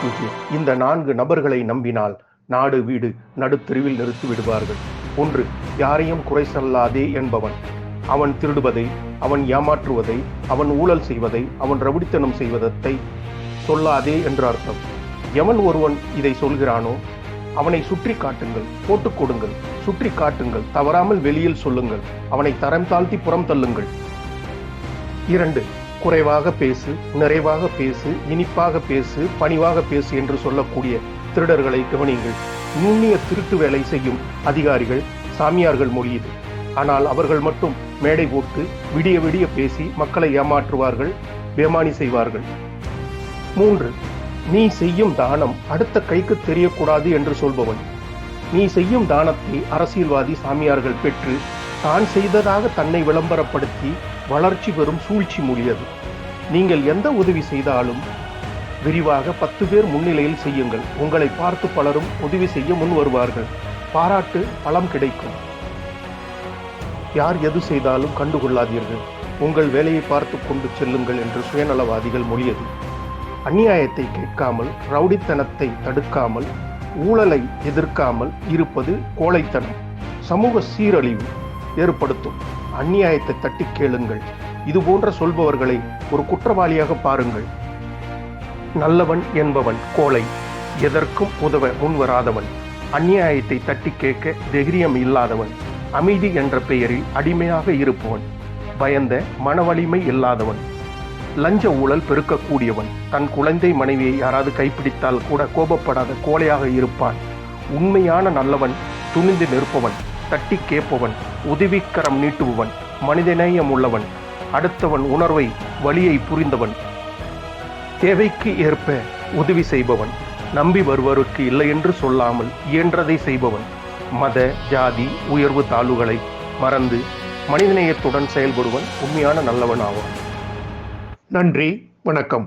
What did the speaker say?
பூஜ்ஜியம் இந்த நான்கு நபர்களை நம்பினால் நாடு வீடு நடுத்தெருவில் நிறுத்தி விடுவார்கள். ஒன்று யாரையும் குறை சொல்லாதே என்பவன். அவன் திருடுவதை அவன் ஏமாற்றுவதை அவன் ஊழல் செய்வதை அவன் ரவுடித்தனம் செய்வதை சொல்லாதே என்று அர்த்தம். எவன் ஒருவன் இதை சொல்கிறானோ அவனை சுற்றி காட்டுங்கள் போட்டுக் கொடுங்கள் சுற்றி காட்டுங்கள் தவறாமல் வெளியில் சொல்லுங்கள் அவனை தரம் தாழ்த்தி புறம் தள்ளுங்கள். இரண்டு குறைவாக பேசு நிறைவாக பேசு இனிப்பாக பேசு பணிவாக பேசு என்று சொல்லக்கூடிய திருடர்களை கவனியுங்கள். நுண்ணிய திருட்டு வேலை செய்யும் அதிகாரிகள் சாமியார்கள் மொழியுது ஆனால் அவர்கள் மட்டும் மேடை போட்டு விடிய விடிய பேசி மக்களை ஏமாற்றுவார்கள் பேமானி செய்வார்கள். மூன்று நீ செய்யும் தானம் அடுத்த கைக்கு தெரியக்கூடாது என்று சொல்பவன். நீ செய்யும் தானத்தை அரசியல்வாதி சாமியார்கள் பெற்று தான் செய்ததாக தன்னை விளம்பரப்படுத்தி வளர்ச்சி பெறும் சூழ்ச்சி மொழியது. நீங்கள் எந்த உதவி செய்தாலும் விரிவாக பத்து பேர் முன்னிலையில் செய்யுங்கள். உங்களை பார்த்து பலரும் உதவி செய்ய முன் வருவார்கள். பாராட்டு பலம் கிடைக்கும். யார் எது செய்தாலும் கண்டுகொள்ளாதீர்கள். உங்கள் வேலையை பார்த்து கொண்டு செல்லுங்கள் என்று சுயநலவாதிகள் மொழியது. அநியாயத்தை கேட்காமல் ரவுடித்தனத்தை தடுக்காமல் ஊழலை எதிர்க்காமல் இருப்பது கோழைத்தனம். சமூக சீரழிவு ஏற்படுத்தும். அந்நியாயத்தை தட்டி கேளுங்கள். இது போன்ற சொல்பவர்களை ஒரு குற்றவாளியாக பாருங்கள். நல்லவன் என்பவன் கோழை எதற்கும் உதவ முன்வராதவன். அந்நியாயத்தை தட்டி கேட்க தைரியம் இல்லாதவன் அமைதி என்ற பெயரில் அடிமையாக இருப்பவன் பயந்த மனவலிமை இல்லாதவன் லஞ்ச ஊழல் பெருக்கக்கூடியவன் தன் குழந்தை மனைவியை யாராவது கைப்பிடித்தால் கூட கோபப்படாத கோழையாக இருப்பான். உண்மையான நல்லவன் துணிந்து நிற்பவன் தட்டி கேட்பவன் உதவிக்கரம் நீட்டுபவன் மனிதநேயம் உள்ளவன் அடுத்தவன் உணர்வை வழியை புரிந்தவன். தேவைக்கு ஏற்ப உதவி செய்பவன். நம்பி வருவருக்கு இல்லை என்று சொல்லாமல் இயன்றதை செய்பவன். மத ஜாதி உயர்வு தாழ்வுகளை மறந்து மனிதநேயத்துடன் செயல்படுவன் உண்மையான நல்லவன் ஆவான் நன்றி வணக்கம்.